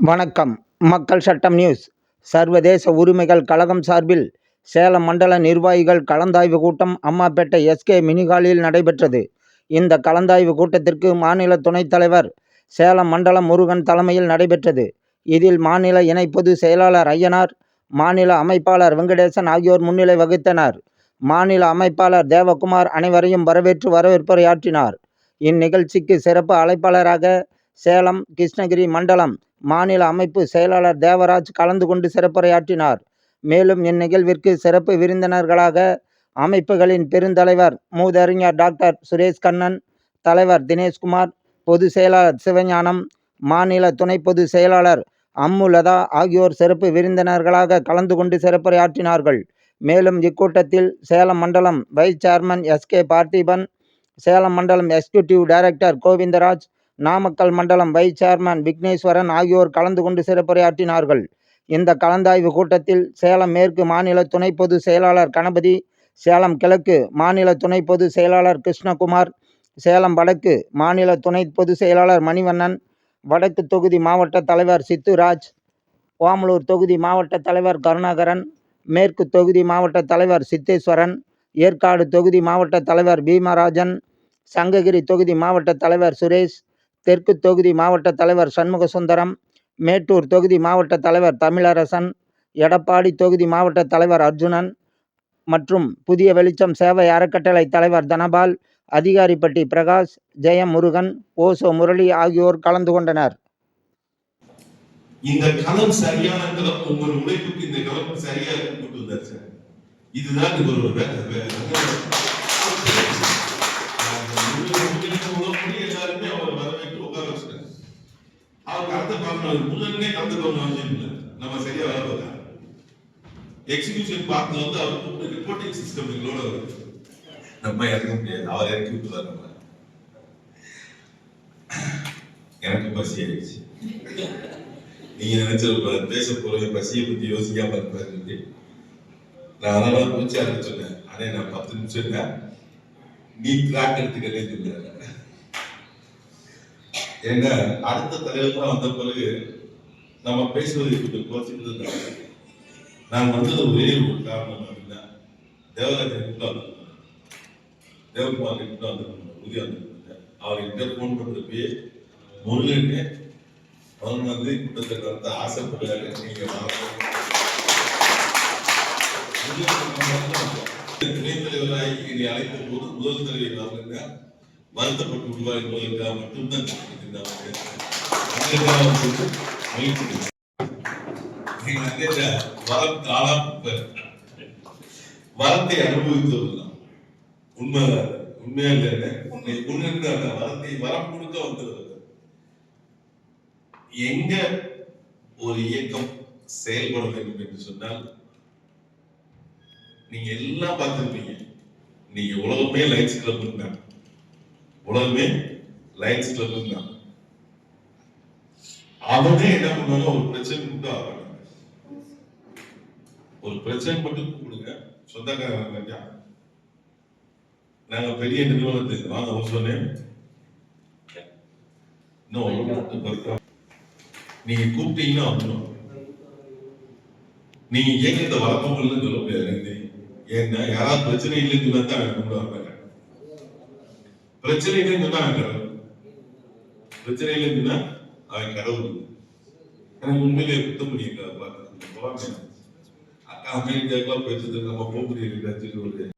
வணக்கம். மக்கள் சட்டம் நியூஸ். சர்வதேச உரிமைகள் கழகம் சார்பில் சேலம் மண்டல நிர்வாகிகள் கலந்தாய்வு கூட்டம் அம்மாப்பேட்டை எஸ்கே மினிகாலில் நடைபெற்றது. இந்த கலந்தாய்வு கூட்டத்திற்கு மாநில துணைத் தலைவர் சேலம் மண்டலம் முருகன் தலைமையில் நடைபெற்றது. இதில் மாநில இணை பொது செயலாளர் ஐயனார் மாநில அமைப்பாளர் வெங்கடேசன் ஆகியோர் முன்னிலை வகித்தனர். மாநில அமைப்பாளர் தேவகுமார் அனைவரையும் வரவேற்று வரவேற்புரையாற்றினார். இந்நிகழ்ச்சிக்கு சிறப்பு அழைப்பாளராக சேலம் கிருஷ்ணகிரி மண்டலம் மாநில அமைப்பு செயலாளர் தேவராஜ் கலந்து கொண்டு சிறப்புரையாற்றினார். மேலும் இந்நிகழ்விற்கு சிறப்பு விருந்தினர்களாக அமைப்புகளின் பெருந்தலைவர் மூதறிஞர் டாக்டர் சுரேஷ் கண்ணன் தலைவர் தினேஷ்குமார் பொதுச் செயலாளர் சிவஞானம் மாநில துணை பொதுச் செயலாளர் அம்முலதா ஆகியோர் சிறப்பு விருந்தினர்களாக கலந்து கொண்டு சிறப்புரையாற்றினார்கள். மேலும் இக்கூட்டத்தில் சேலம் மண்டலம் vice chairman SK Parthiban Salem மண்டலம் எக்ஸிக்யூட்டிவ் டைரக்டர் கோவிந்தராஜ் நாமக்கல் மண்டலம் வைஸ் சேர்மன் விக்னேஸ்வரன் ஆகியோர் கலந்து கொண்டு சிறப்புரையாற்றினார்கள். இந்த கலந்தாய்வு கூட்டத்தில் சேலம் மேற்கு மாநில துணை பொதுச் செயலாளர் கணபதி சேலம் கிழக்கு மாநில துணை பொதுச் செயலாளர் கிருஷ்ணகுமார் சேலம் வடக்கு மாநில துணை பொதுச் செயலாளர் மணிவண்ணன் வடக்கு தொகுதி மாவட்ட தலைவர் சித்துராஜ் ஓமலூர் தொகுதி மாவட்ட தலைவர் கருணாகரன் மேற்கு தொகுதி மாவட்ட தலைவர் சித்தேஸ்வரன் ஏற்காடு தொகுதி மாவட்ட தலைவர் பீமராஜன் சங்ககிரி தொகுதி மாவட்ட தலைவர் சுரேஷ் தெற்கு தொகுதி மாவட்ட தலைவர் சண்முகசுந்தரம் மேட்டூர் தொகுதி மாவட்ட தலைவர் தமிழரசன் எடப்பாடி தொகுதி மாவட்ட தலைவர் அர்ஜுனன் மற்றும் புதிய வெளிச்சம் சேவை அறக்கட்டளை தலைவர் தனபால் அதிகாரிப்பட்டி பிரகாஷ் ஜெயம் முருகன் ஓசோ முரளி ஆகியோர் கலந்து கொண்டனர். இந்த களம் சரியான களம் உங்கள் உழைப்புக்கு இந்த களம் சரியா கொண்டு வந்தார் சார். இதுதான் ஒரு அவர் கலந்து பார்க்கணும் புதனே கலந்து பார்க்கணும் நம்ம சரியா வேலை பார்த்தா எக்ஸிகியூஷன் பார்த்து வந்து அவர் கூப்பிட்டு ரிப்போர்ட்டிங் சிஸ்டம் எங்களோட வருது நம்ம இறக்க முடியாது. அவர் இறக்கி விட்டுறாரு நம்ம எனக்கு பசி ஆயிடுச்சு. நீங்க நினைச்சிருப்ப பேச போறது பசியை பத்தி யோசிக்காம இருப்பாரு நான் அதெல்லாம் மூச்சு ஆரம்பிச்சு ஆனா நான் பத்து நிமிஷம் நீ ட்ராக் எடுத்துக்கலே சொன்னேன் ஏங்க அடுத்த தலைவர்களாக வந்த பிறகு நம்ம பேசுவதை கொஞ்சம் குறைச்சிட்டு நான் வந்தது ஒரே ஒரு காரணம் அப்படின்னா தேவராஜன் கிட்ட வந்திருந்தேன் தேவகுமார் கிட்ட வந்திருந்தேன் உதய அவர் எங்கே ஃபோன் பண்றப்பயே முருகன்னு அவர் வந்து கூட்டத்தை நடத்த ஆசைப்படுறாரு. நீங்கள் வரணும். துணைத் தலைவராய் என்னை அழைத்த போது முதல் தலைவர் அவருங்க வருத்தப்பட்டு விடுவார் என்பதற்காக மட்டும்தான் இருக்கின்றார். அதற்காக நீங்க வந்து இந்த வரம் காணா குப்பை. வரத்தை அனுபவித்தவர்கள் உண்மைதான் உண்மையா இல்லை உன்னை உன்னிருந்த அந்த வரத்தை வரம் கொடுக்க வந்தவர் எங்க ஒரு இயக்கம் செயல்பட வேண்டும் என்று சொன்னால் நீங்க எல்லாம் பார்த்திருப்பீங்க. நீங்க உலகமே லைன்ஸ் கிளப் தான். உலகமே லைன்ஸ் கிளப் தான். அவனே என்ன பண்ணுவாங்க? ஒரு பிரச்சனை மட்டும் ஆவாங்க. ஒரு பிரச்சனை மட்டும் கூப்பிடுங்க சொந்தக்காரங்க நாங்க பெரிய நிறுவனத்துக்கு வாங்க ஒரு சொன்னேன். இன்னும் ஒரு நீங்க கூப்பிட்டீங்கன்னா வந்துடும் நீங்க இயக்கத்தை வளர்ப்பவங்கன்னு சொல்ல முடியாது ஏன்னா யாராவது பிரச்சனை இல்லைன்னு தான் கூப்பிடுவாங்க கூட வர்றாங்க பிரச்சனை கடவுள். பிரச்சனை இல்லைன்னு சொன்னா அவன் கடவுள். எனக்கு உண்மையிலே குத்த முடியும் அக்கா அமெரிக்காவுக்குலாம் போயிட்டு நம்ம போக முடியல ஒரு